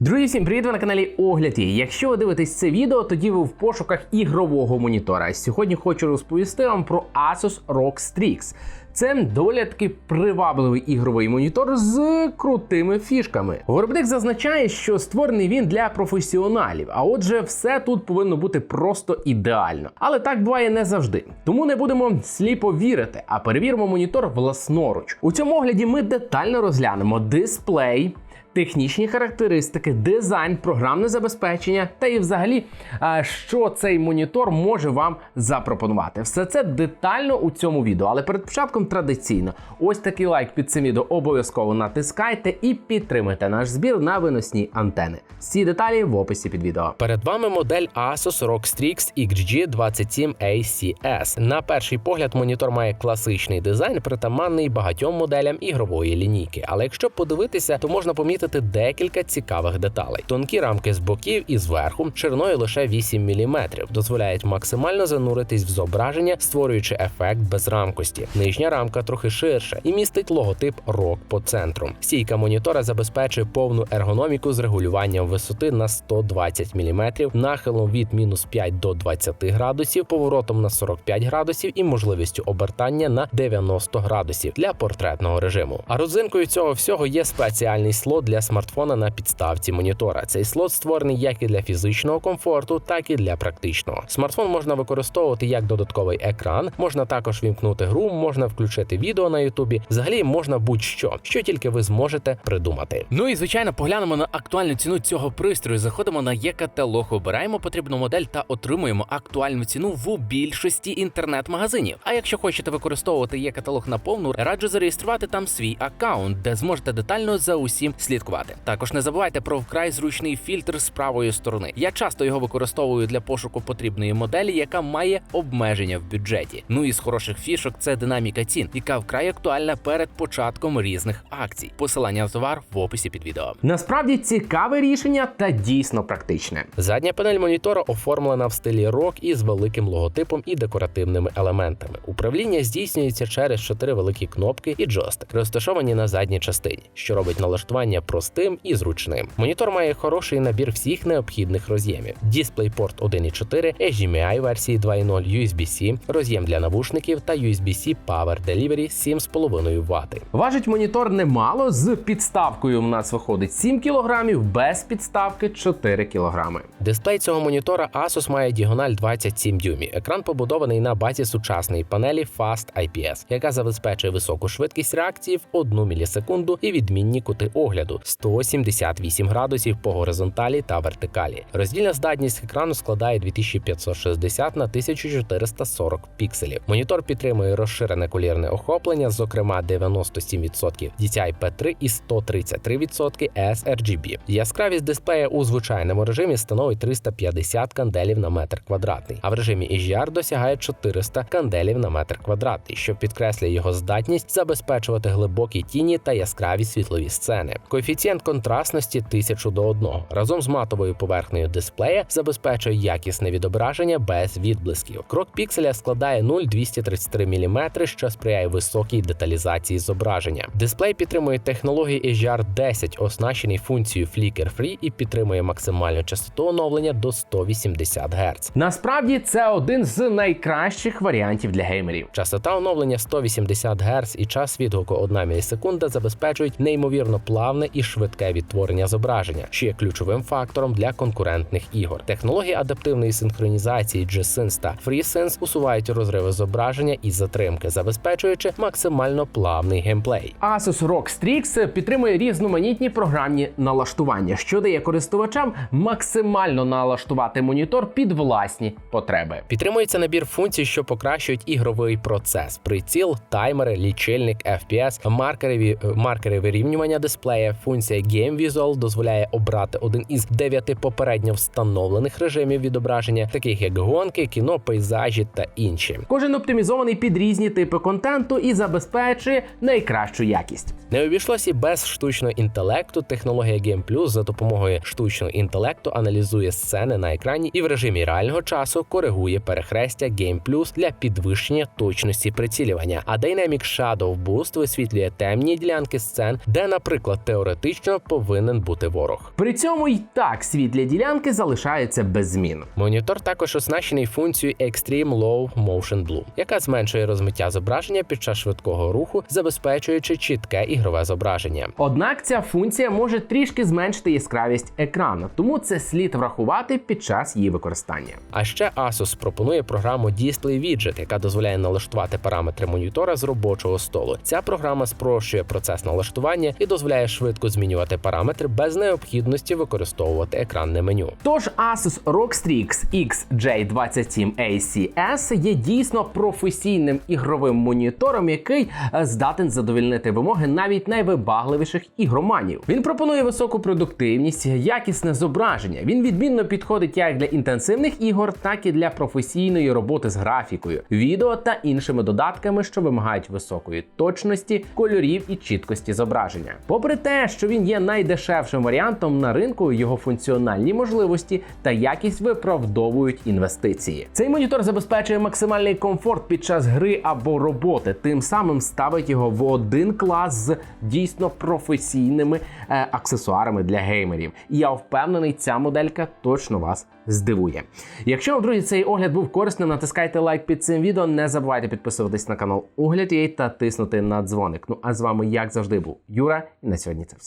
Друзі, всім привіт! Ви на каналі Огляді. Якщо ви дивитесь це відео, тоді ви в пошуках ігрового монітора. Сьогодні хочу розповісти вам про Asus ROG Strix. Це доволі таки привабливий ігровий монітор з крутими фішками. Виробник зазначає, що створений він для професіоналів, а отже, все тут повинно бути просто ідеально. Але так буває не завжди. Тому не будемо сліпо вірити, а перевіримо монітор власноруч. У цьому огляді ми детально розглянемо дисплей технічні характеристики, дизайн, програмне забезпечення та і взагалі, що цей монітор може вам запропонувати. Все це детально у цьому відео. Але перед початком традиційно, ось такий лайк під цим відео обов'язково натискайте і підтримайте наш збір на виносні антени. Всі деталі в описі під відео. Перед вами модель Asus ROG Strix XG27ACS. На перший погляд, монітор має класичний дизайн, притаманний багатьом моделям ігрової лінійки. Але якщо подивитися, то можна помітити декілька цікавих деталей. Тонкі рамки з боків і зверху, шириною лише 8 мм, дозволяють максимально зануритись в зображення, створюючи ефект безрамкості. Нижня рамка трохи ширша і містить логотип ROG по центру. Стійка монітора забезпечує повну ергономіку з регулюванням висоти на 120 мм, нахилом від мінус 5 до 20 градусів, поворотом на 45 градусів і можливістю обертання на 90 градусів для портретного режиму. А родзинкою цього всього є спеціальний слот для смартфона на підставці монітора. Цей слот створений як і для фізичного комфорту, так і для практичного. Смартфон можна використовувати як додатковий екран, можна також вімкнути гру, можна включити відео на Ютубі. Взагалі можна будь-що, що тільки ви зможете придумати. Ну і звичайно, поглянемо на актуальну ціну цього пристрою. Заходимо на є-каталог, обираємо потрібну модель та отримуємо актуальну ціну в більшості інтернет-магазинів. А якщо хочете використовувати є-каталог на повну, раджу зареєструвати там свій аккаунт, де зможете детально за усім слідкувати. Також не забувайте про вкрай зручний фільтр з правої сторони. Я часто його використовую для пошуку потрібної моделі, яка має обмеження в бюджеті. Ну і з хороших фішок це динаміка цін, яка вкрай актуальна перед початком різних акцій. Посилання на товар в описі під відео. Насправді цікаве рішення та дійсно практичне. Задня панель монітора оформлена в стилі рок із великим логотипом і декоративними елементами. Управління здійснюється через чотири великі кнопки і джойстик, розташовані на задній частині, що робить налаштування простим і зручним. Монітор має хороший набір всіх необхідних роз'ємів: DisplayPort 1.4, HDMI версії 2.0, USB-C, роз'єм для навушників та USB-C Power Delivery 7,5 Вт. Важить монітор немало. З підставкою в нас виходить 7 кг, без підставки 4 кг. Дисплей цього монітора Asus має діагональ 27 дюймів. Екран побудований на базі сучасної панелі Fast IPS, яка забезпечує високу швидкість реакції в 1 мілісекунду і відмінні кути огляду 178 градусів по горизонталі та вертикалі. Роздільна здатність екрану складає 2560 на 1440 пікселів. Монітор підтримує розширене колірне охоплення, зокрема 97% DCI-P3 і 133% sRGB. Яскравість дисплея у звичайному режимі становить 350 канделів на метр квадратний, а в режимі HDR досягає 400 канделів на метр квадратний, що підкреслює його здатність забезпечувати глибокі тіні та яскраві світлові сцени. Коефіцієнт контрастності 1000 до 1 разом з матовою поверхнею дисплея забезпечує якісне відображення без відблисків. Крок пікселя складає 0,233 мм, що сприяє високій деталізації зображення. Дисплей підтримує технології HDR10, оснащений функцією Flicker Free і підтримує максимальну частоту оновлення до 180 Гц. Насправді це один з найкращих варіантів для геймерів. Частота оновлення 180 Гц і час відгуку 1 мілісекунда забезпечують неймовірно плавне і швидке відтворення зображення, що є ключовим фактором для конкурентних ігор. Технології адаптивної синхронізації G-Sync та FreeSense усувають розриви зображення і затримки, забезпечуючи максимально плавний геймплей. Asus ROG Strix підтримує різноманітні програмні налаштування, що дає користувачам максимально налаштувати монітор під власні потреби. Підтримується набір функцій, що покращують ігровий процес: приціл, таймери, лічильник, FPS, маркери, маркери вирівнювання дисплея. Функція Game Visual дозволяє обрати один із дев'яти попередньо встановлених режимів відображення, таких як гонки, кіно, пейзажі та інші. Кожен оптимізований під різні типи контенту і забезпечує найкращу якість. Не обійшлося і без штучного інтелекту. Технологія Game Plus за допомогою штучного інтелекту аналізує сцени на екрані і в режимі реального часу коригує перехрестя Game Plus для підвищення точності прицілювання. А Dynamic Shadow Boost висвітлює темні ділянки сцен, де, наприклад, теоретично теоретично повинен бути ворог. При цьому й так світлі ділянки залишаються без змін. Монітор також оснащений функцією Extreme Low Motion Blue, яка зменшує розмиття зображення під час швидкого руху, забезпечуючи чітке ігрове зображення. Однак ця функція може трішки зменшити яскравість екрану, тому це слід врахувати під час її використання. А ще Asus пропонує програму Display Widget, яка дозволяє налаштувати параметри монітора з робочого столу. Ця програма спрощує процес налаштування і дозволяє швидко змінювати параметри без необхідності використовувати екранне меню. Тож Asus ROG Strix XJ27ACS є дійсно професійним ігровим монітором, який е, здатен задовільнити вимоги навіть найвибагливіших ігроманів. Він пропонує високу продуктивність, якісне зображення. Він відмінно підходить як для інтенсивних ігор, так і для професійної роботи з графікою, відео та іншими додатками, що вимагають високої точності, кольорів і чіткості зображення. Попри те, що він є найдешевшим варіантом на ринку, його функціональні можливості та якість виправдовують інвестиції. Цей монітор забезпечує максимальний комфорт під час гри або роботи, тим самим ставить його в один клас з дійсно професійними е, аксесуарами для геймерів. І я впевнений, ця моделька точно вас здивує. Якщо вам, друзі, цей огляд був корисним, натискайте лайк під цим відео. Не забувайте підписуватись на канал Огляд.ua та тиснути на дзвоник. Ну а з вами, як завжди, був Юра, і на сьогодні це все.